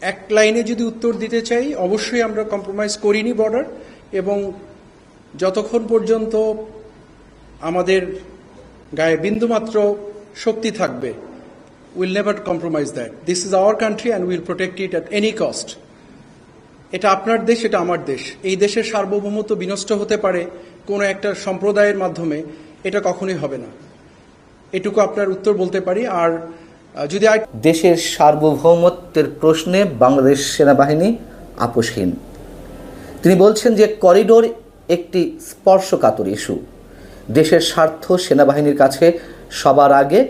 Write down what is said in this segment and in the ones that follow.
এক লাইনে যদি উত্তর দিতে চাই, অবশ্যই আমরা কম্প্রোমাইজ করিনি বর্ডার এবং যতক্ষণ পর্যন্ত আমাদের গায়ে বিন্দুমাত্র শক্তি থাকবে will never compromise that this is our country and will protect it at any cost এটা আপনার দেশ, এটা আমার দেশ। এই দেশের সার্বভৌমত্ব বিনষ্ট হতে পারে কোনো একটা সম্প্রদায়ের মাধ্যমে, এটা কখনোই হবে না। এটুকু আপনার উত্তর বলতে পারি। আর যদি আর দেশের সার্বভৌমত্বের প্রশ্নে বাংলাদেশ সেনাবাহিনী আপোষহীন। তিনি বলছেন যে করিডোর একটি স্পর্শকাতর ইস্যু। দেশের স্বার্থ সেনাবাহিনীর কাছে সবার আগে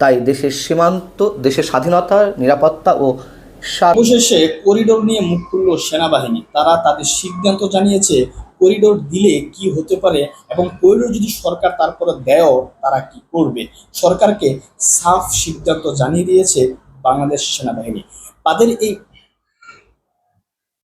তাই দেশের সীমান্ত দেশের স্বাধীনতা নিরাপত্তা ও অবশেষে করিডোর নিয়ে মুখ খুলল সেনাবাহিনী। তারা তাদের সিদ্ধান্ত জানিয়েছে করিডোর দিলে কি হতে পারে এবং করিডোর যদি সরকার তারপরে দেয় তারা কি করবে? সরকারকে সাফ সিদ্ধান্ত জানিয়ে দিয়েছে বাংলাদেশ সেনাবাহিনী। তাদের এই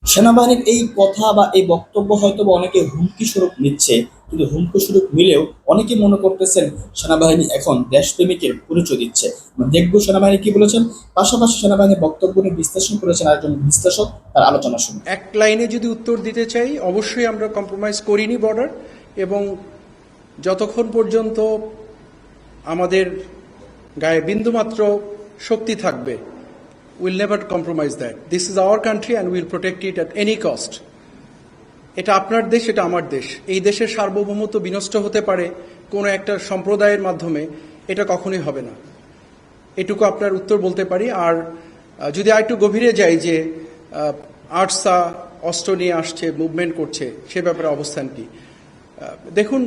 সেনাবাহিনীর এই কথা বা এই বক্তব্য হয়তো অনেকে হুমকি স্বরূপ নিচ্ছে কিন্তু হুমকি স্বরূপ মিলেও অনেকে মনে করতেছেন সেনাবাহিনী এখন দেশপ্রেমিকের পরিচয় দিচ্ছে। দেখব সেনাবাহিনী কি বলেছেন। পাশাপাশি সেনাবাহিনীর বক্তব্য নিয়ে বিশ্লেষণ করেছেন আরেকজন বিশ্লেষক, তার আলোচনা শুনুন। এক লাইনে যদি উত্তর দিতে চাই, অবশ্যই আমরা কম্প্রোমাইজ করিনি বর্ডার এবং যতক্ষণ পর্যন্ত আমাদের গায়ে বিন্দুমাত্র শক্তি থাকবে will never compromise that this is our country and will protect it at any cost এটা আপনার দেশ, এটা আমার দেশ। এই দেশের সার্বভৌমত্ব বিনষ্ট হতে পারে কোনো একটা সম্প্রদায়ের মাধ্যমে, এটা কখনোই হবে না। এটুকু আপনার উত্তর বলতে পারি। আর যদি আর একটু গভীরে যাই যে আর্টসা অস্ত্র নিয়ে আসছে, মুভমেন্ট করছে, সে ব্যাপারে অবস্থান কি? দেখুন,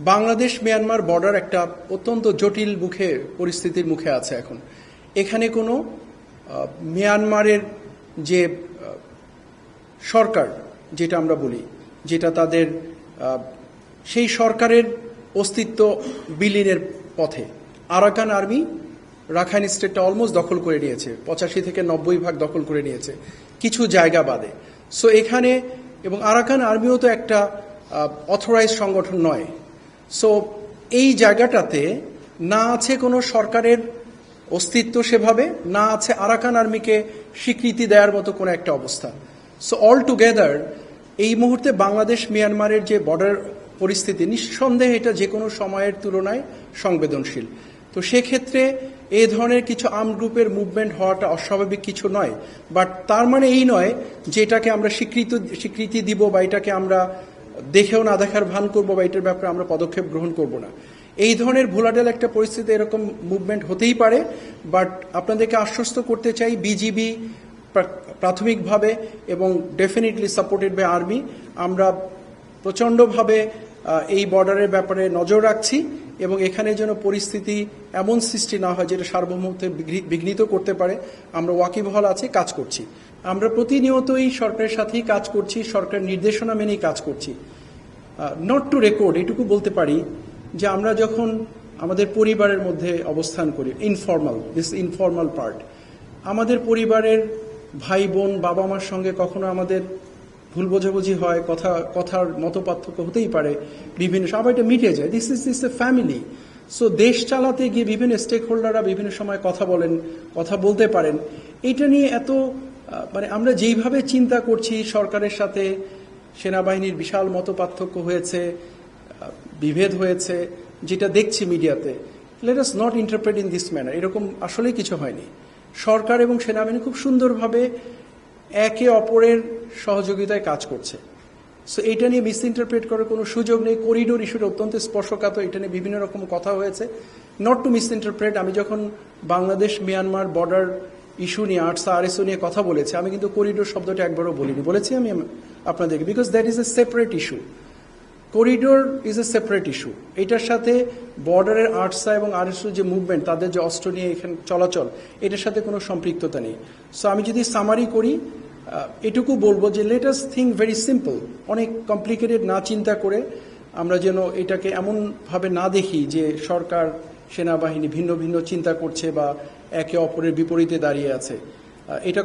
বাংলাদেশ, মিয়ানমার বর্ডার একটা অত্যন্ত জটিল মুখে, পরিস্থিতির মুখে আছে এখন। এখানে কোনো মিয়ানমারের যে সরকার যেটা আমরা বলি, যেটা তাদের সেই সরকারের অস্তিত্ব বিলীনের পথে। আরাকান আর্মি রাখাইন স্টেটটা অলমোস্ট দখল করে নিয়েছে, পঁচাশি থেকে নব্বই ভাগ দখল করে নিয়েছে, কিছু জায়গা বাদে। সো এখানে এবং আরাকান আর্মিও তো একটা অথরাইজ সংগঠন নয়। সো এই জায়গাটাতে না আছে কোনো সরকারের অস্তিত্ব সেভাবে, না আছে আরাকান আর্মিকে স্বীকৃতি দেওয়ার মতো কোনো একটা অবস্থা। সো অল টুগেদার এই মুহূর্তে বাংলাদেশ মিয়ানমারের যে বর্ডার পরিস্থিতি, নিঃসন্দেহে এটা যে কোনো সময়ের তুলনায় সংবেদনশীল। তো সেক্ষেত্রে এই ধরনের কিছু আর্ম গ্রুপের মুভমেন্ট হওয়াটা অস্বাভাবিক কিছু নয়। বাট তার মানে এই নয় যে এটাকে আমরা স্বীকৃত, স্বীকৃতি দিব বা এটাকে আমরা দেখেও না দেখার ভান করব বা এটার ব্যাপারে আমরা পদক্ষেপ গ্রহণ করব না। এই ধরনের ভোলাটেল একটা পরিস্থিতি এরকম মুভমেন্ট হতেই পারে। বাট আপনাদেরকে আশ্বস্ত করতে চাই বিজিবি প্রাথমিকভাবে এবং ডেফিনেটলি সাপোর্টেড বাই আর্মি আমরা প্রচণ্ডভাবে এই বর্ডারের ব্যাপারে নজর রাখছি এবং এখানে যেন পরিস্থিতি এমন সৃষ্টি না হয় যেটা সার্বভৌমত্বের বিঘ্নি- বিঘ্নিত করতে পারে, আমরা ওয়াকিবহল আছি, কাজ করছি। আমরা প্রতিনিয়তই সরকারের সাথেই কাজ করছি সরকার নির্দেশনা মেনেই কাজ করছি। নট টু রেকর্ড এটুকু বলতে পারি যে আমরা যখন আমাদের পরিবারের মধ্যে অবস্থান করি ইনফর্মাল দিস ইনফর্মাল পার্ট আমাদের পরিবারের ভাই বোন বাবা মার সঙ্গে কখনো আমাদের ভুল বোঝাবুঝি হয়, কথা, কথার মত পার্থক্য হতেই পারে, বিভিন্ন, সবাই এটা মিটে যায়। This is this a family so দেশ চালাতে গিয়ে বিভিন্ন স্টেক হোল্ডাররা বিভিন্ন সময় কথা বলেন, কথা বলতে পারেন। এটা নিয়ে এত মানে আমরা যেইভাবে চিন্তা করছি, সরকারের সাথে সেনাবাহিনীর বিশাল মত পার্থক্য হয়েছে বিভেদ হয়েছে, যেটা দেখছি মিডিয়াতে let us not interpret in this manner এরকম আসলেই কিছু হয়নি। সরকার এবং সেনাবাহিনী খুব সুন্দরভাবে একে অপরের সহযোগিতায় কাজ করছে। সো এটা নিয়ে মিস ইন্টারপ্রেট করার কোনো সুযোগ নেই। করিডোর ইস্যুটা অত্যন্ত স্পর্শকাতর। এটা নিয়ে বিভিন্ন রকম কথা হয়েছে। নট টু মিস ইন্টারপ্রেট আমি যখন বাংলাদেশ মিয়ানমার বর্ডার ইস্যু নিয়ে আর্টস আর্টসা আরএসও নিয়ে কথা বলেছি, আমি কিন্তু করিডোর শব্দটা একবারও বলিনি। বলেছি আমি আপনাদেরকে because that is a separate issue corridor is a separate issue এটার সাথে বর্ডারের আর্টসা এবং আরএসও যে মুভমেন্ট তাদের যে অস্ত্র নিয়ে এখানে চলাচল, এটার সাথে কোনো সম্পৃক্ততা নেই। সো আমি যদি সামারি করি এটুকু বলব যে let us think very simple অনেক কমপ্লিকেটেড না চিন্তা করে আমরা যেন এটাকে এমনভাবে না দেখি যে সরকার, সেনাবাহিনী ভিন্ন ভিন্ন চিন্তা করছে বা একে অপরের বিপরীতে দাঁড়িয়ে আছে। এটা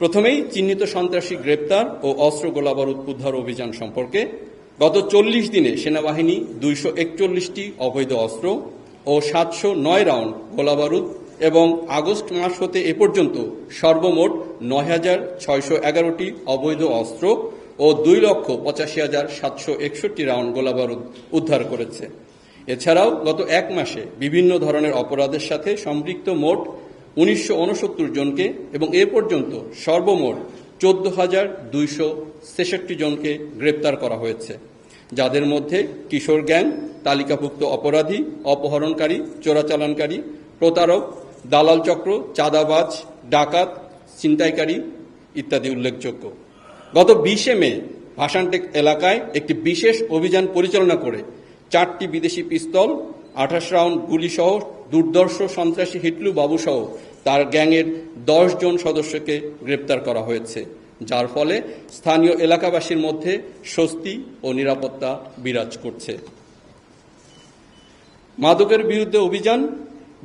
প্রথমেই চিহ্নিত সন্ত্রাসী গ্রেপ্তার ও অস্ত্র গোলাবারুদ উদ্ধার অভিযান সম্পর্কে গত চল্লিশ দিনে সেনাবাহিনী দুইশো একচল্লিশটি অবৈধ অস্ত্র ও সাতশো নয় রাউন্ড গোলাবারুদ এবং আগস্ট মাস হতে এ পর্যন্ত সর্বমোট নয় হাজার ছয়শো এগারোটি অবৈধ অস্ত্র ও দুই লক্ষ পঁচাশি হাজার সাতশো একষট্টি রাউন্ড গোলাবারুদ উদ্ধার করেছে। এছাড়াও গত এক মাসে বিভিন্ন ধরনের অপরাধের সাথে সম্পৃক্ত মোট উনিশশো উনসত্তর জনকে এবং এ পর্যন্ত সর্বমোট চোদ্দ হাজার দুইশো ছেষট্টি জনকে গ্রেপ্তার করা হয়েছে, যাদের মধ্যে কিশোর গ্যাং, তালিকাভুক্ত অপরাধী, অপহরণকারী, চোরাচালানকারী, প্রতারক, দালাল চক্র, চাঁদাবাজ, ডাকাত, ছিনতাইকারী ইত্যাদি উল্লেখযোগ্য। গত বিশে মে ভাসানটেক এলাকায় একটি বিশেষ অভিযান পরিচালনা করে চারটি বিদেশি পিস্তল, আঠাশ রাউন্ড গুলিসহ দুর্দর্শ সন্ত্রাসী হিটলু বাবুসহ তার গ্যাংয়ের জন সদস্যকে গ্রেপ্তার করা হয়েছে, যার ফলে স্থানীয় এলাকাবাসীর মধ্যে স্বস্তি ও নিরাপত্তা বিরাজ করছে। মাদকের বিরুদ্ধে অভিযান,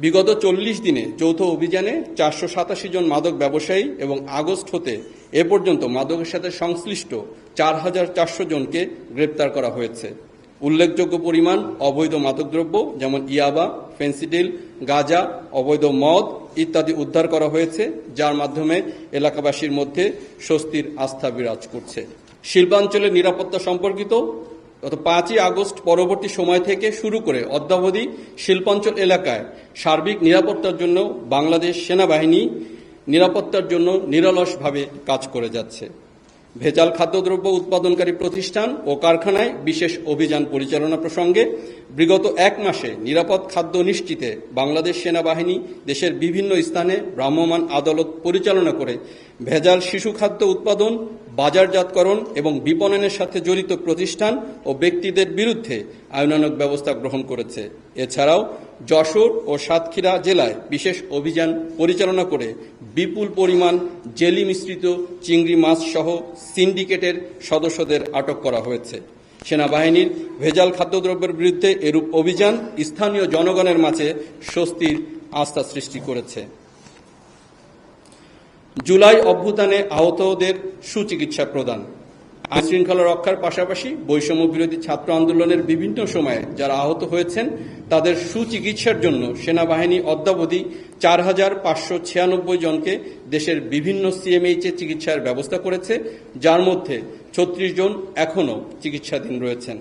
বিগত চল্লিশ দিনে যৌথ অভিযানে চারশো সাতাশি জন মাদক ব্যবসায়ী এবং আগস্ট হতে এ পর্যন্ত মাদকের সাথে সংশ্লিষ্ট চার হাজার চারশো জনকে গ্রেপ্তার করা হয়েছে। উল্লেখযোগ্য পরিমাণ অবৈধ মাদকদ্রব্য, যেমন ইয়াবা ফেন্সিডিল, গাঁজা, অবৈধ মদ ইত্যাদি উদ্ধার করা হয়েছে, যার মাধ্যমে এলাকাবাসীর মধ্যে স্বস্তির আস্থা বিরাজ করছে। শিল্পাঞ্চলের নিরাপত্তা সম্পর্কিত গত পাঁচই আগস্ট পরবর্তী সময় থেকে শুরু করে অদ্যাবধি শিল্পাঞ্চল এলাকায় সার্বিক নিরাপত্তার জন্য বাংলাদেশ সেনাবাহিনী নিরাপত্তার জন্য নিরলসভাবে কাজ করে যাচ্ছে। ভেজাল খাদ্যদ্রব্য উৎপাদনকারী প্রতিষ্ঠান ও কারখানায় বিশেষ অভিযান পরিচালনা প্রসঙ্গে বিগত এক মাসে নিরাপদ খাদ্য নিশ্চিতে বাংলাদেশ সেনাবাহিনী দেশের বিভিন্ন স্থানে ভ্রাম্যমাণ আদালত পরিচালনা করে ভেজাল শিশু খাদ্য উৎপাদন, বাজারজাতকরণ এবং বিপণনের সাথে জড়িত প্রতিষ্ঠান ও ব্যক্তিদের বিরুদ্ধে আইনানুগ ব্যবস্থা গ্রহণ করেছে। এছাড়াও যশোর ও সাতক্ষীরা জেলায় বিশেষ অভিযান পরিচালনা করে বিপুল পরিমাণ জেলি মিশ্রিত চিংড়ি মাছ সহ সিন্ডিকেটের সদস্যদের আটক করা হয়েছে। সেনাবাহিনীর ভেজাল খাদ্যদ্রব্যের বিরুদ্ধে এরূপ অভিযান স্থানীয় জনগণের মাঝে স্বস্তির আস্থা সৃষ্টি করেছে। জুলাই অভ্যুত্থানে আহতদের সুচিকিৎসা প্রদান। আইন শৃঙ্খলা রক্ষার পাশাপাশি বৈষম্য বিরোধী ছাত্র আন্দোলনের বিভিন্ন সময়ে যারা আহত হয়েছেন, তাদের সুচিকিৎসার জন্য সেনাবাহিনী অদ্যাবধি চার হাজার পাঁচশো ছিয়ানব্বই জনকে দেশের বিভিন্ন সিএমএইচে চিকিৎসার ব্যবস্থা করেছে, যার মধ্যে ছত্রিশ জন এখনও চিকিৎসাধীন রয়েছেন।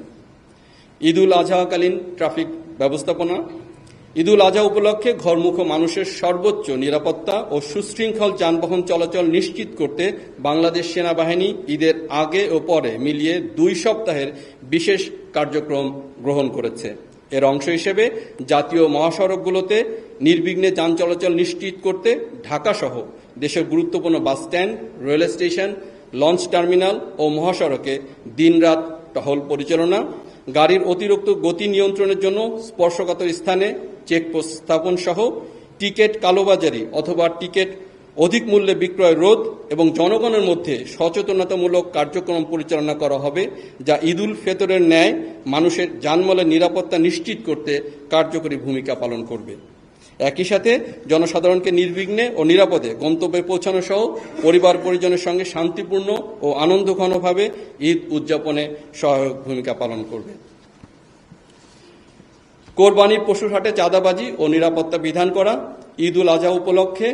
ঈদুল আজহাকালীন ট্রাফিক ব্যবস্থাপনা ঈদুল আজহা উপলক্ষে ঘরমুখ মানুষের সর্বোচ্চ নিরাপত্তা ও সুশৃঙ্খল যানবাহন চলাচল নিশ্চিত করতে বাংলাদেশ সেনাবাহিনী ঈদের আগে ও পরে মিলিয়ে দুই সপ্তাহের বিশেষ কার্যক্রম গ্রহণ করেছে। এর অংশ হিসেবে জাতীয় মহাসড়কগুলোতে নির্বিঘ্নে যান চলাচল নিশ্চিত করতে ঢাকাসহ দেশের গুরুত্বপূর্ণ bus stand, rail station, launch terminal ও মহাসড়কে দিনরাত টহল পরিচালনা, গাড়ির অতিরিক্ত গতি নিয়ন্ত্রণের জন্য স্পর্শকাতর স্থানে চেকপোস্ট স্থাপন সহ টিকিট কালোবাজারি অথবা টিকিট অধিক মূল্যে বিক্রয় রোধ এবং জনগণের মধ্যে সচেতনতামূলক কার্যক্রম পরিচালনা করা হবে, যা ঈদুল ফেতরের ন্যায় মানুষের জানমালের নিরাপত্তা নিশ্চিত করতে কার্যকরী ভূমিকা পালন করবে। একই সাথে জনসাধারণকে নির্বিঘ্নে ও নিরাপদে গন্তব্যে পৌঁছানো সহ পরিবার পরিজনের সঙ্গে শান্তিপূর্ণ ও আনন্দঘনভাবে ঈদ উদযাপনে সহায়ক ভূমিকা পালন করবে। কোরবানির পশুর হাটে চাঁদাবাজি ও নিরাপত্তা বিধান করা ঈদ উল আজহা উপলক্ষে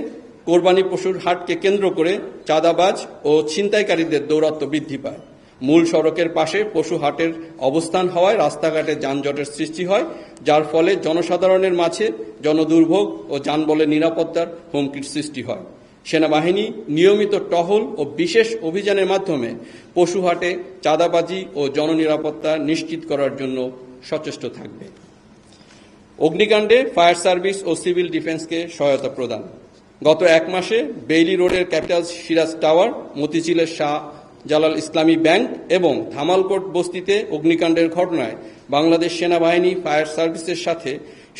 কোরবানি পশুর হাটকে কেন্দ্র করে চাঁদাবাজ ও ছিনতাইকারীদের দৌরাত্ম্য বৃদ্ধি পায়। মূল সড়কের পাশে পশু হাটের অবস্থান হওয়ায় রাস্তাঘাটে যানজটের সৃষ্টি হয়, যার ফলে জনসাধারণের মাঝে জনদুর্ভোগ ও যানবলের নিরাপত্তার হুমকির সৃষ্টি হয়। সেনাবাহিনী নিয়মিত টহল ও বিশেষ অভিযানের মাধ্যমে পশু হাটে চাঁদাবাজি ও জননিরাপত্তা নিশ্চিত করার জন্য সচেষ্ট থাকবে। অগ্নিকাণ্ডে ফায়ার সার্ভিস ও সিভিল ডিফেন্সকে সহায়তা প্রদান। গত এক মাসে বেইলি রোডের ক্যাপিটাল সিরাজ টাওয়ার, মতিঝিলের শাহ জালাল ইসলামী ব্যাংক এবং ধামালকোট বস্তিতে অগ্নিকাণ্ডের ঘটনায় বাংলাদেশ সেনাবাহিনী ফায়ার সার্ভিসের সাথে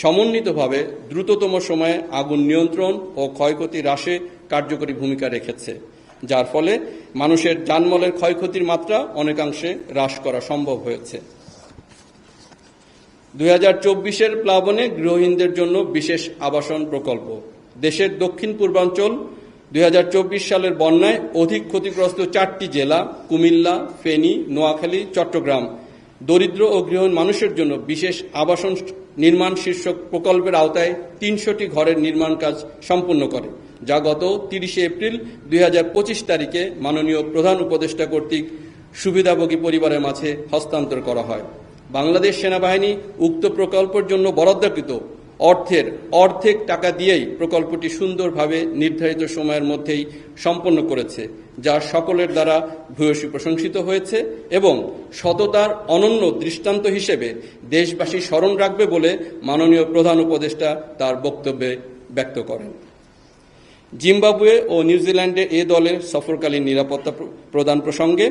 সমন্বিতভাবে দ্রুততম সময়ে আগুন নিয়ন্ত্রণ ও ক্ষয়ক্ষতি হ্রাসে কার্যকরী ভূমিকা রেখেছে, যার ফলে মানুষের যানমালের ক্ষয়ক্ষতির মাত্রা অনেকাংশে হ্রাস করা সম্ভব হয়েছে। দুই চব্বিশের প্লাবনে গৃহহীনদের জন্য বিশেষ আবাসন প্রকল্প। দেশের দক্ষিণ পূর্বাঞ্চল, দুই হাজার চব্বিশ সালের বন্যায় অধিক ক্ষতিগ্রস্ত চারটি জেলা, কুমিল্লা, ফেনী, নোয়াখালী, চট্টগ্রাম। দরিদ্র ও গৃহহীন মানুষের জন্য বিশেষ আবাসন নির্মাণ শীর্ষক প্রকল্পের আওতায় তিনশোটি ঘরের নির্মাণ কাজ সম্পূর্ণ করে, যা গত তিরিশে এপ্রিল দুই হাজার পঁচিশ তারিখে মাননীয় প্রধান উপদেষ্টা কর্তৃক সুবিধাভোগী পরিবারের মাঝে হস্তান্তর করা হয়। বাংলাদেশ সেনাবাহিনী উক্ত প্রকল্পের জন্য বরাদ্দকৃত অর্থের অর্ধেক টাকা দিয়েই প্রকল্পটি সুন্দরভাবে নির্ধারিত সময়ের মধ্যেই সম্পন্ন করেছে, যা সকলের দ্বারা ভূয়সী প্রশংসিত হয়েছে এবং সততার অনন্য দৃষ্টান্ত হিসেবে দেশবাসী স্মরণ রাখবে বলে মাননীয় প্রধান উপদেষ্টা তার বক্তব্যে ব্যক্ত করেন। জিম্বাবুয়ে ও নিউজিল্যান্ডে এ দলের সফরকালীন নিরাপত্তা প্রদান প্রসঙ্গে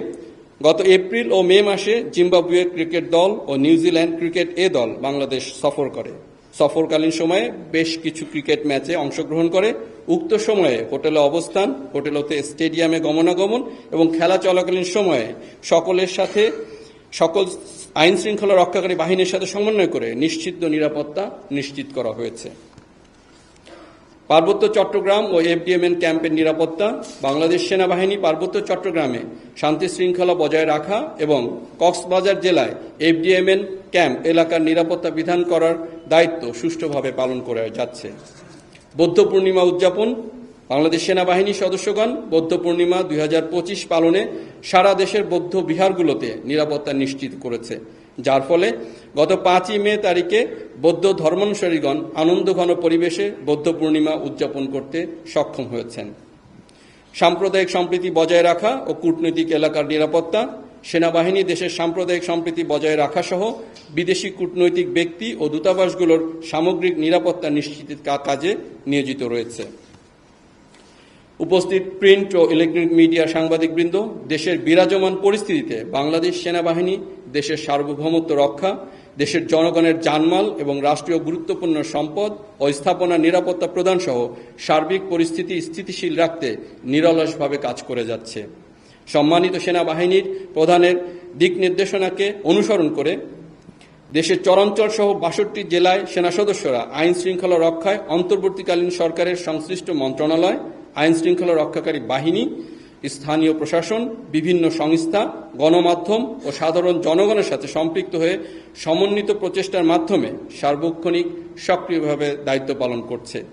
গত এপ্রিল ও মে মাসে জিম্বাবুয়ে ক্রিকেট দল ও নিউজিল্যান্ড ক্রিকেট এ দল বাংলাদেশ সফর করে। সফরকালীন সময়ে বেশ কিছু ক্রিকেট ম্যাচে অংশগ্রহণ করে। উক্ত সময়ে হোটেলে অবস্থান হোটেল হতে স্টেডিয়ামে গমনাগমন এবং খেলা চলাকালীন সময়ে সকলের সাথে সকল আইন শৃঙ্খলা রক্ষাকারী বাহিনীর সাথে সমন্বয় করে নিশ্চিত নিরাপত্তা নিশ্চিত করা হয়েছে। পার্বত্য চট্টগ্রাম ও এফডিএমএন ক্যাম্পের নিরাপত্তা, বাংলাদেশ সেনাবাহিনী পার্বত্য চট্টগ্রামে শান্তি শৃঙ্খলা বজায় রাখা এবং কক্সবাজার জেলায় এফডিএমএন ক্যাম্প এলাকার নিরাপত্তা বিধান করার দায়িত্ব সুষ্ঠুভাবে পালন করে যাচ্ছে। বৌদ্ধ পূর্ণিমা উদযাপন, বাংলাদেশ সেনাবাহিনী সদস্যগণ বৌদ্ধ পূর্ণিমা দুই হাজার পঁচিশ পালনে সারা দেশের বৌদ্ধ বিহারগুলোতে নিরাপত্তা নিশ্চিত করেছে, যার ফলে গত পাঁচই মে তারিখে বৌদ্ধ ধর্মানুসারীগণ আনন্দঘন পরিবেশে বৌদ্ধ পূর্ণিমা উদযাপন করতে সক্ষম হয়েছেন। সাম্প্রদায়িক সম্প্রীতি বজায় রাখা ও কূটনৈতিক এলাকার নিরাপত্তা, সেনাবাহিনী, দেশের সাম্প্রদায়িক সম্প্রীতি বজায় রাখা সহ বিদেশি কূটনৈতিক ব্যক্তি ও দূতাবাসগুলোর সামগ্রিক নিরাপত্তা নিশ্চিতের কাজে নিয়োজিত রয়েছে। উপস্থিত প্রিন্ট ও ইলেকট্রনিক মিডিয়া সাংবাদিকবৃন্দ, দেশের বিরাজমান পরিস্থিতিতে বাংলাদেশ সেনাবাহিনী, দেশের সার্বভৌমত্ব রক্ষা দেশের জনগণের জানমাল এবং রাষ্ট্রীয় গুরুত্বপূর্ণ সম্পদ ও স্থাপনা নিরাপত্তা প্রদান সহ সার্বিক পরিস্থিতি স্থিতিশীল রাখতে নিরলসভাবে কাজ করে যাচ্ছে। সম্মানিত সেনাবাহিনীর প্রধানের দিক নির্দেশনাকে অনুসরণ করে দেশের চরাঞ্চল সহ বাষট্টি জেলায় সেনা সদস্যরা আইন শৃঙ্খলা রক্ষায় অন্তর্বর্তীকালীন সরকারের সংশ্লিষ্ট মন্ত্রণালয়, আইন শৃঙ্খলা রক্ষাকারী বাহিনী স্থানীয় প্রশাসন, বিভিন্ন সংস্থা, গণমাধ্যম ও সাধারণ জনগণের সাথে সম্পৃক্ত হয়ে সমন্বিত প্রচেষ্টার মাধ্যমে সার্বক্ষণিক সক্রিয়ভাবে দায়িত্ব পালন করছে।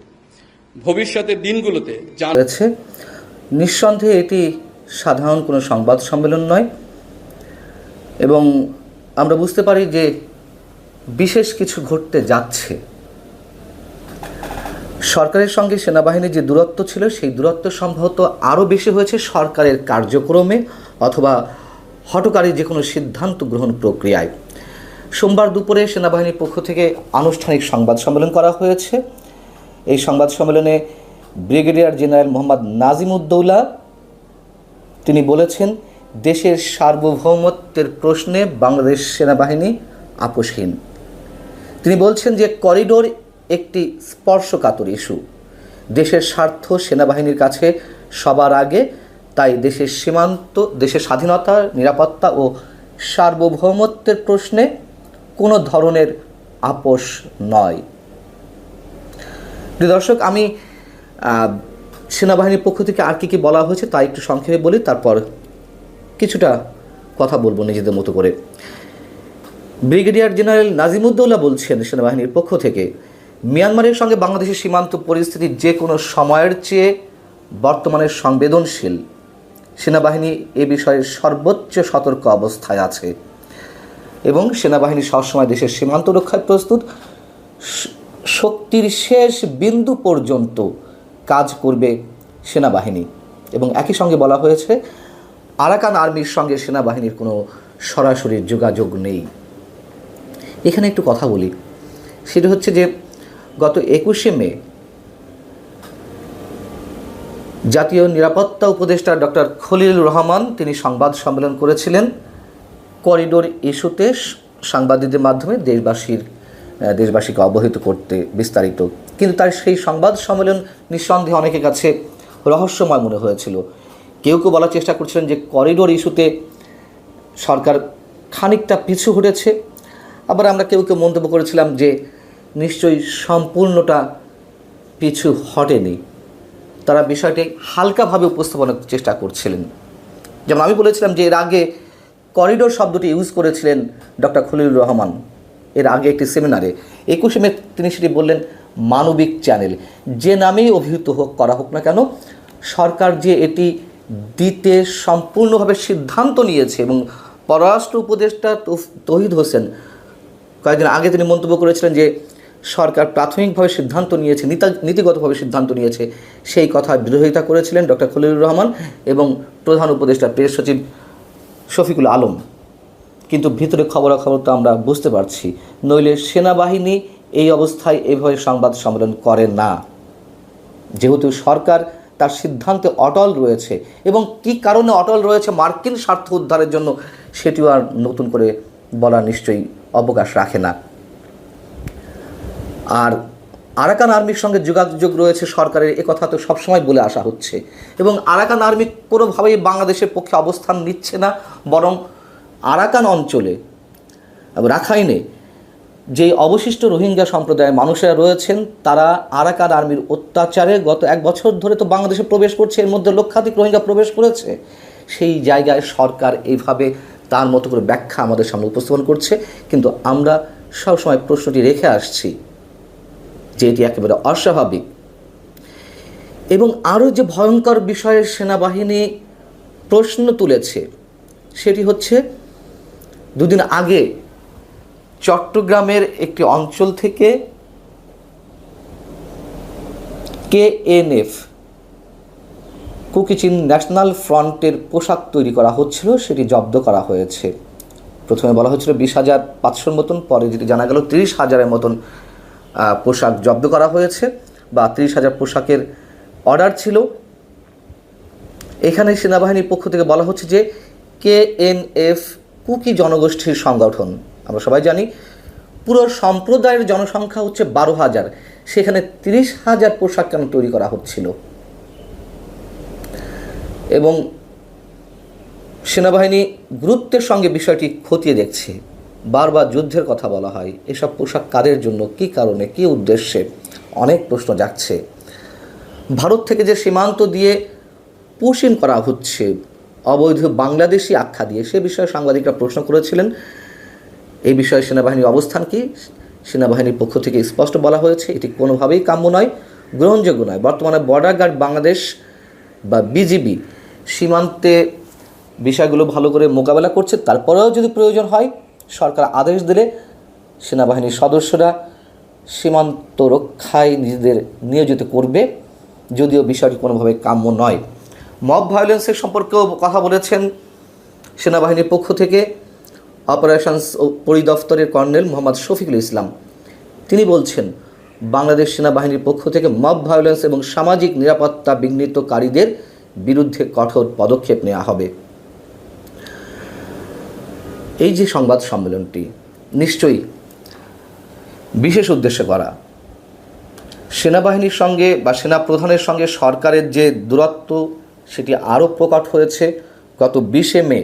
ভবিষ্যতের দিনগুলোতে জান রয়েছে। নিঃসন্দেহে এটি সাধারণ কোনো সংবাদ সম্মেলন নয় এবং আমরা বুঝতে পারি যে বিশেষ কিছু ঘটতে যাচ্ছে। সরকারের সঙ্গে সেনাবাহিনীর যে দূরত্ব ছিল, সেই দূরত্ব সম্ভবত আরও বেশি হয়েছে সরকারের কার্যক্রমে অথবা হটকারী যে কোনো সিদ্ধান্ত গ্রহণ প্রক্রিয়ায়। সোমবার দুপুরে সেনাবাহিনীর পক্ষ থেকে আনুষ্ঠানিক সংবাদ সম্মেলন করা হয়েছে। এই সংবাদ সম্মেলনে ব্রিগেডিয়ার জেনারেল মোহাম্মদ নাজিমুদ্দৌলা, তিনি বলেছেন, দেশের সার্বভৌমত্বের প্রশ্নে বাংলাদেশ সেনাবাহিনী আপোষহীন। তিনি বলছেন যে করিডোর একটি স্পর্শকাতর ইস্যু। দেশের স্বার্থ সেনাবাহিনীর কাছে সবার আগে, তাই দেশের সীমান্ত, দেশের স্বাধীনতা, নিরাপত্তা ও সার্বভৌমত্বের প্রশ্নে কোনো ধরনের আপোষ নয়। দর্শক, আমি সেনাবাহিনীর পক্ষ থেকে আর কী কী বলা হয়েছে তা একটু সংক্ষেপে বলি, তারপর কিছুটা কথা বলব নিজেদের মতো করে। ব্রিগেডিয়ার জেনারেল নাজিমুদ্দৌলা বলছেন সেনাবাহিনীর পক্ষ থেকে মিয়ানমারের সঙ্গে বাংলাদেশের সীমান্ত পরিস্থিতি যে কোনো সময়ের চেয়ে বর্তমানে সংবেদনশীল। সেনাবাহিনী এ বিষয়ে সর্বোচ্চ সতর্ক অবস্থায় আছে। এবং সেনাবাহিনী সবসময় দেশের সীমান্ত রক্ষায় প্রস্তুত। শক্তির শেষ বিন্দু পর্যন্ত কাজ করবে সেনাবাহিনী। এবং একই সঙ্গে বলা হয়েছে, আরাকান আর্মির সঙ্গে সেনাবাহিনীর কোনো সরাসরি যোগাযোগ নেই। এখানে একটু কথা বলি। সেটা হচ্ছে যে গত একুশে মে, জাতীয় নিরাপত্তা উপদেষ্টা ডক্টর খলিল রহমান তিনি সংবাদ সম্মেলন করেছিলেন করিডোর ইস্যুতে সাংবাদিকদের মাধ্যমে দেশবাসীর দেশবাসীকে অবহিত করতে বিস্তারিত। কিন্তু তার সেই সংবাদ সম্মেলন নিঃসন্দেহে অনেকের কাছে রহস্যময় মনে হয়েছিল। কেউ কেউ বলার চেষ্টা করছিলেন যে করিডোর ইস্যুতে সরকার খানিকটা পিছু হটেছে। আবার আমরা কেউ কেউ মন্তব্য করেছিলাম যে নিশ্চয়ই সম্পূর্ণটা পিছু হটেনি তারা বিষয়টি হালকাভাবে উপস্থাপনের চেষ্টা করছিলেন। যেমন আমি বলেছিলাম যে এর আগে করিডোর শব্দটি ইউজ করেছিলেন ডক্টর খলিলুর রহমান। এর আগে একটি সেমিনারে। একুশে মে তিনি সেটি বললেন, মানবিক চ্যানেল। যে নামেই অভিহিত হোক, করা হোক না কেন, সরকার যে এটি দিতে সম্পূর্ণভাবে সিদ্ধান্ত নিয়েছে এবং পররাষ্ট্র উপদেষ্টা তৌহিদ হোসেন কয়েকদিন আগে তিনি মন্তব্য করেছিলেন যে সরকার প্রাথমিকভাবে সিদ্ধান্ত নিয়েছে, নীতা- নীতিগতভাবে সিদ্ধান্ত নিয়েছে, সেই কথা বিরোধিতা করেছিলেন ডক্টর খলিলুর রহমান এবং প্রধান উপদেষ্টা প্রেস সচিব শফিকুল আলম। কিন্তু ভিতরে খবরাখবর তো আমরা বুঝতে পারছি, নইলে সেনাবাহিনী এই অবস্থায় এভাবে সংবাদ সম্মেলন করে না। যেহেতু সরকার তার সিদ্ধান্তে অটল রয়েছে এবং কি কারণে অটল রয়েছে মার্কিন স্বার্থ উদ্ধারের জন্য সেটিও আর নতুন করে বলা নিশ্চয়ই অবকাশ রাখে না। আর আরাকান আর্মির সঙ্গে যোগাযোগ রয়েছে সরকারের কথা তো সবসময় বলে আসা হচ্ছে। এবং আরাকান আর্মি কোনোভাবেই বাংলাদেশের পক্ষে অবস্থান নিচ্ছে না, বরং আরাকান অঞ্চলে, রাখাইনে যে অবশিষ্ট রোহিঙ্গা সম্প্রদায়ের মানুষেরা রয়েছেন, তারা আরাকান আর্মির অত্যাচারে গত এক বছর ধরে তো বাংলাদেশে প্রবেশ করছে, এর মধ্যে লক্ষাধিক রোহিঙ্গা প্রবেশ করেছে। সেই জায়গায় সরকার এইভাবে তার মতো করে ব্যাখ্যা আমাদের সামনে উপস্থাপন করছে। কিন্তু আমরা সবসময় প্রশ্নটি রেখে আসছি যে এটি একেবারে অস্বাভাবিক। এবং আরও যে ভয়ঙ্কর বিষয়ে সেনাবাহিনী প্রশ্ন তুলেছে, সেটি হচ্ছে, দুদিন আগে চট্টগ্রামের একটি অঞ্চল থেকে কেএনএফ কুকিচিন ন্যাশনাল ফ্রন্টের পোশাক তৈরি করা হচ্ছিল, সেটি জব্দ করা হয়েছে। প্রথমে বলা হয়েছিল বিশ হাজার পাঁচশোর মতন, পরে যেটি জানা গেল তিরিশ হাজারের মতন পোশাক জব্দ করা হয়েছে বা তিরিশ হাজার পোশাকের অর্ডার ছিল। এখানে সেনাবাহিনীর পক্ষ থেকে বলা হচ্ছে যে কেএনএফ কুকি জনগোষ্ঠীর সংগঠন, আমরা সবাই জানি, পুরো সম্প্রদায়ের জনসংখ্যা হচ্ছে বারো হাজার। সেখানে তিরিশ হাজার পোশাক কেন তৈরি করা হচ্ছিল? এবং সেনাবাহিনী গুরুত্বের সঙ্গে বিষয়টি খতিয়ে দেখছে। বারবার যুদ্ধের কথা বলা হয়। এসব পোশাক কাদের জন্য, কী কারণে, কী উদ্দেশ্যে? অনেক প্রশ্ন যাচ্ছে ভারত থেকে যে সীমান্ত দিয়ে পুশিন করা হচ্ছে, অবৈধ বাংলাদেশি আখ্যা দিয়ে, সে বিষয়ে সাংবাদিকরা প্রশ্ন করেছিলেন। এই বিষয়ে সেনাবাহিনীর অবস্থান কি? সেনাবাহিনীর পক্ষ থেকে স্পষ্ট বলা হয়েছে, এটি কোনোভাবেই কাম্য নয়, গ্রহণযোগ্য নয়। বর্তমানে বর্ডার গার্ড বাংলাদেশ বা বিজিবি সীমান্তে বিষয়গুলো ভালো করে মোকাবেলা করছে, তারপরেও যদি প্রয়োজন হয় সরকার আদেশ দিলে সেনাবাহিনীর সদস্যরা সীমান্ত রক্ষায় নিজেদের নিয়োজিত করবে, যদিও বিষয়টি কোনোভাবে কাম্য নয়। মব ভায়োলেন্সের সম্পর্কেও কথা বলেছেন সেনাবাহিনীর পক্ষ থেকে অপারেশনস ও পরিদপ্তরের কর্নেল মোহাম্মদ শফিকুল ইসলাম। তিনি বলছেন, বাংলাদেশ সেনাবাহিনীর পক্ষ থেকে মব ভায়োলেন্স এবং সামাজিক নিরাপত্তা বিঘ্নিতকারীদের বিরুদ্ধে কঠোর পদক্ষেপ নেওয়া হবে। এই যে সংবাদ সম্মেলনটি, নিশ্চয়ই বিশেষ উদ্দেশ্যে করা। সেনাবাহিনীর সঙ্গে বা সেনা প্রধানের সঙ্গে সরকারের যে দূরত্ব, সেটি আরও প্রকট হয়েছে গত বিশে মে।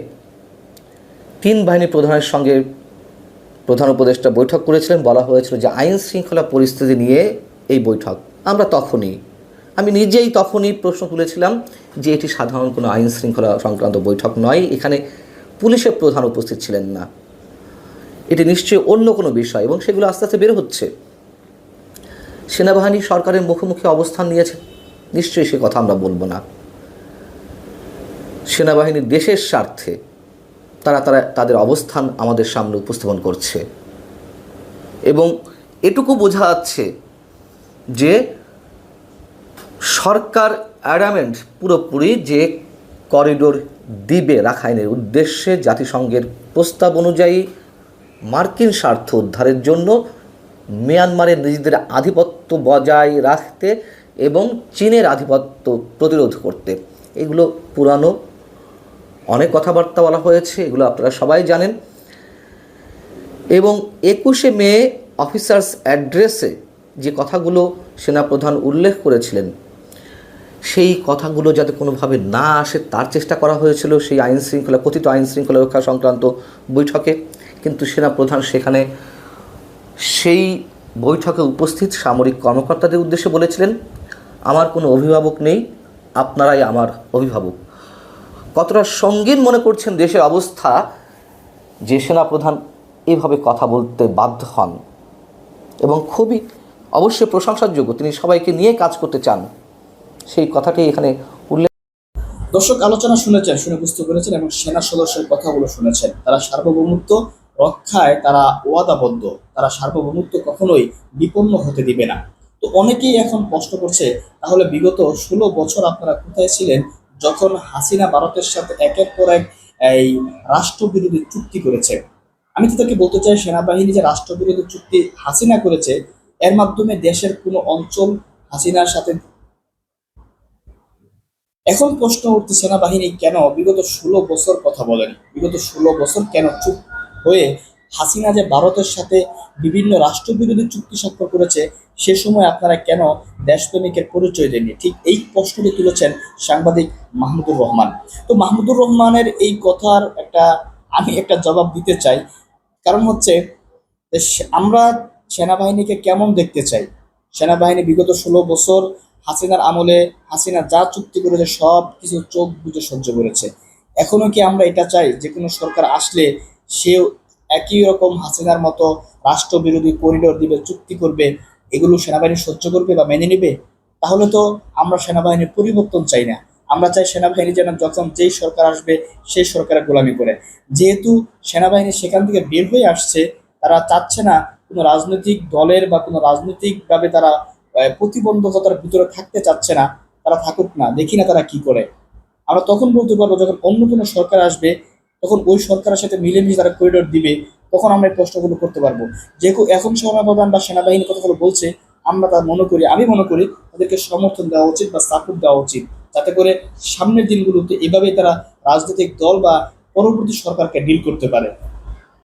তিন বাহিনী প্রধানের সঙ্গে প্রধান উপদেষ্টা বৈঠক করেছিলেন। বলা হয়েছিল যে আইন শৃঙ্খলা পরিস্থিতি নিয়ে এই বৈঠক। আমরা তখনই, আমি নিজেই তখনই প্রশ্ন তুলেছিলাম যে এটি সাধারণ কোনো আইন শৃঙ্খলা সংক্রান্ত বৈঠক নয়। এখানে পুলিশের প্রধান উপস্থিত ছিলেন না। এটি নিশ্চয়ই অন্য কোনো বিষয় এবং সেগুলো আস্তে আস্তে বের হচ্ছে। সেনাবাহিনী সরকারের মুখোমুখি অবস্থান নিয়েছে। নিশ্চয়ই সে কথা আমরা বলব না। সেনাবাহিনী দেশের স্বার্থে তারা তারা তাদের অবস্থান আমাদের সামনে উপস্থাপন করছে। এবং এটুকু বোঝা যাচ্ছে যে সরকার অ্যাডামেন্ট পুরোপুরি যে করিডোর দিবে রাখাইনের উদ্দেশ্যে জাতিসংঘের প্রস্তাব অনুযায়ী মার্কিন স্বার্থ উদ্ধারের জন্য মিয়ানমারের নিজেদের আধিপত্য বজায় রাখতে এবং চীনের আধিপত্য প্রতিরোধ করতে। এগুলো পুরানো, অনেক কথাবার্তা বলা হয়েছে, এগুলো আপনারা সবাই জানেন। এবং একুশে মে অফিসার্স অ্যাড্রেসে যে কথাগুলো সেনাপ্রধান উল্লেখ করেছিলেন সেই কথাগুলো যাতে কোনোভাবে না আসে, তার চেষ্টা করা হয়েছিল সেই আইন শৃঙ্খলা, কথিত আইন শৃঙ্খলা রক্ষা সংক্রান্ত বৈঠকে। কিন্তু সেনাপ্রধান সেখানে সেই বৈঠকে উপস্থিত সামরিক কর্মকর্তাদের উদ্দেশ্যে বলেছিলেন, আমার কোনো অভিভাবক নেই, আপনারাই আমার অভিভাবক। কতটা সঙ্গীন মনে করছেন দেশের অবস্থা, যে সেনাপ্রধান এভাবে কথা বলতে বাধ্য হন। এবং খুবই অবশ্যই প্রশংসার যোগ্য, তিনি সবাইকে নিয়ে কাজ করতে চান। সেই কথাটি এখানে উল্লেখ দর্শক, আলোচনা শুনেছেন, শুনে বুঝতে পেরেছেন এবং সেনা সদস্যের কথাগুলো শুনেছেন। তারা সার্বভৌমত্ব রক্ষায় তারা ওয়াদাবদ্ধ। তারা সার্বভৌমত্ব কখনোই বিপন্ন হতে দিবে না। তো অনেকেই এখন প্রশ্ন করছে। তাহলে বিগত ষোলো বছর আপনারা কোথায় ছিলেন? যখন হাসিনা ভারতের সাথে একের পর এক এই রাষ্ট্রবিরোধী চুক্তি করেছে। আমি তো তাকে বলতে চাই, সেনাবাহিনী যে রাষ্ট্রবিরোধী চুক্তি হাসিনা করেছে, এর মাধ্যমে দেশের কোনো অঞ্চল হাসিনার সাথে এখন প্রশ্ন উঠছে সেনাবাহিনী কেন বিগত ষোলো বছর কথা বলেনি বিগত ষোলো বছর কেন চুপ হয়ে হাসিনা যে ভারতের সাথে বিভিন্ন রাষ্ট্রবিরোধী চুক্তি স্বাক্ষর করেছে, সে সময় আপনারা কেন দেশপ্রেমিকের পরিচয় দেননি? ঠিক এই প্রশ্নটি তুলেছেন সাংবাদিক মাহমুদুর রহমান। তো মাহমুদুর রহমানের এই কথার একটা, আমি একটা জবাব দিতে চাই। কারণ হচ্ছে আমরা সেনাবাহিনীকে কেমন দেখতে চাই? সেনাবাহিনী বিগত ষোলো বছর হাসিনার আমলে হাসিনা যা চুক্তি করেছে সব কিছু চোখ বুঝে সহ্য করেছে। এখনও কি আমরা এটা চাই যে কোনো সরকার আসলে সেও একই রকম হাসিনার মতো রাষ্ট্রবিরোধী করিডোর দিবে, চুক্তি করবে, এগুলো সেনাবাহিনী সহ্য করবে বা মেনে নেবে? তাহলে তো আমরা সেনাবাহিনীর পরিবর্তন চাই না। আমরা চাই সেনাবাহিনী যেন যখন যেই সরকার আসবে সেই সরকারের গোলামি করে। যেহেতু সেনাবাহিনী সেখান থেকে বের হয়ে আসছে, তারা চাচ্ছে না কোনো রাজনৈতিক দলের বা কোনো রাজনৈতিকভাবে তারা প্রতিবন্ধকতার ভিতরে থাকতে চাচ্ছে না, তারা থাকুক না, দেখি না তারা কি করে। আমরা তখন বলতে পারব, যখন অন্য কোনো সরকার আসবে, তখন ওই সরকারের সাথে মিলেমিশে তারা করিডোর দিবে, তখন আমরা এই প্রশ্নগুলো করতে পারব। যেহেতু এখন সেনাপ্রধান বা সেনাবাহিনী কথাগুলো বলছে, আমরা তা মনে করি, আমি মনে করি তাদেরকে সমর্থন দেওয়া উচিত বা সাপোর্ট দেওয়া উচিত। যাতে করে সামনের দিনগুলোতে এভাবে তারা রাজনৈতিক দল বা পরবর্তী সরকারকে ডিল করতে পারে।